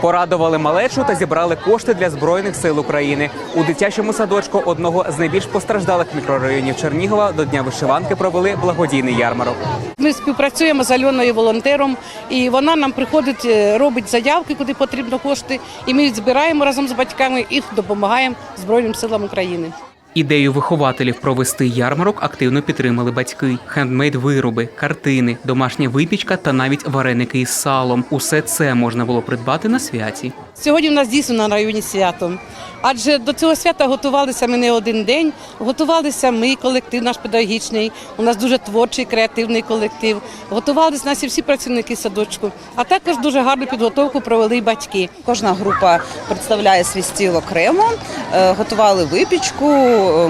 Порадували малечу та зібрали кошти для збройних сил України. У дитячому садочку одного з найбільш постраждалих мікрорайонів Чернігова до дня вишиванки провели благодійний ярмарок. Ми співпрацюємо з Альоною волонтером, і вона нам приходить, е, робить заявки, куди потрібно кошти, і ми їх збираємо разом з батьками і допомагаємо Збройним силам України. Ідею вихователів провести ярмарок активно підтримали батьки. Хендмейд вироби, картини, домашня випічка та навіть вареники із салом. Усе це можна було придбати на святі. Сьогодні в нас дійсно на районі свято. Адже до цього свята готувалися ми не один день. Готувалися ми, колектив наш педагогічний. У нас дуже творчий, креативний колектив. Готувалися наші всі працівники садочку. А також дуже гарну підготовку провели й батьки. Кожна група представляє свій стіл окремо, Е, готували випічку,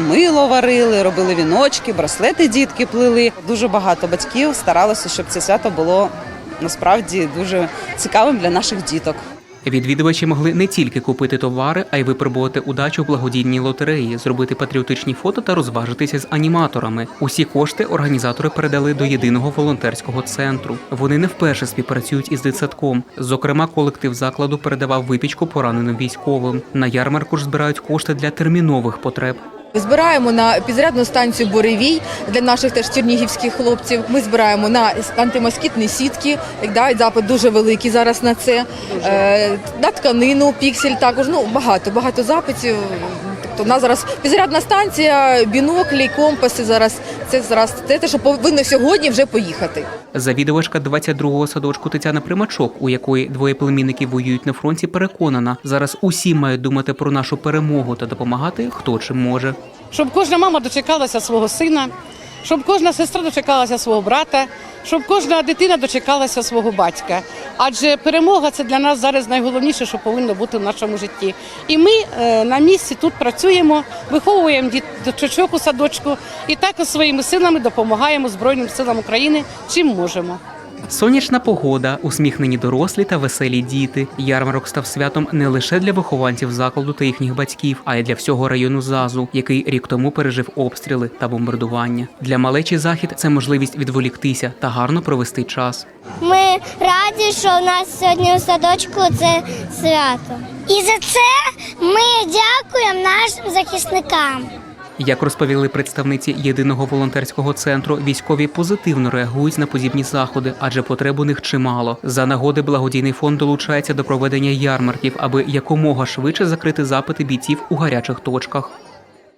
мило варили, робили віночки, браслети дітки плели. Дуже багато батьків старалося, щоб це свято було насправді дуже цікавим для наших діток. Відвідувачі могли не тільки купити товари, а й випробувати удачу в благодійній лотереї, зробити патріотичні фото та розважитися з аніматорами. Усі кошти організатори передали до єдиного волонтерського центру. Вони не вперше співпрацюють із дитсадком. Зокрема, колектив закладу передавав випічку пораненим військовим. На ярмарку ж збирають кошти для термінових потреб. Збираємо на підзарядну станцію Боревій для наших теж чернігівських хлопців. Ми збираємо на антимоскітні сітки, як да, запит дуже великий зараз на це. Е, на тканину, піксель також. Ну багато, багато запитів. Тобто в нас зараз підзарядна станція, біноклі, компаси. Зараз це зараз те, те, що повинно сьогодні вже поїхати. Завідувачка 22-го садочку Тетяна Примачок, у якої двоє племінників воюють на фронті, переконана, зараз усі мають думати про нашу перемогу та допомагати хто чим може. Щоб кожна мама дочекалася свого сина, щоб кожна сестра дочекалася свого брата, щоб кожна дитина дочекалася свого батька. Адже перемога це для нас зараз найголовніше, що повинно бути в нашому житті. І ми е, на місці тут працюємо, виховуємо діточок у садочку і також своїми силами допомагаємо Збройним силам України, чим можемо. Сонячна погода, усміхнені дорослі та веселі діти. Ярмарок став святом не лише для вихованців закладу та їхніх батьків, а й для всього району ЗАЗу, який рік тому пережив обстріли та бомбардування. Для малечі захід це можливість відволіктися та гарно провести час. Ми раді, що у нас сьогодні у садочку це свято. І за це ми дякуємо нашим захисникам. Як розповіли представниці єдиного волонтерського центру, військові позитивно реагують на подібні заходи, адже потреб у них чимало. За нагоди благодійний фонд долучається до проведення ярмарків, аби якомога швидше закрити запити бійців у гарячих точках.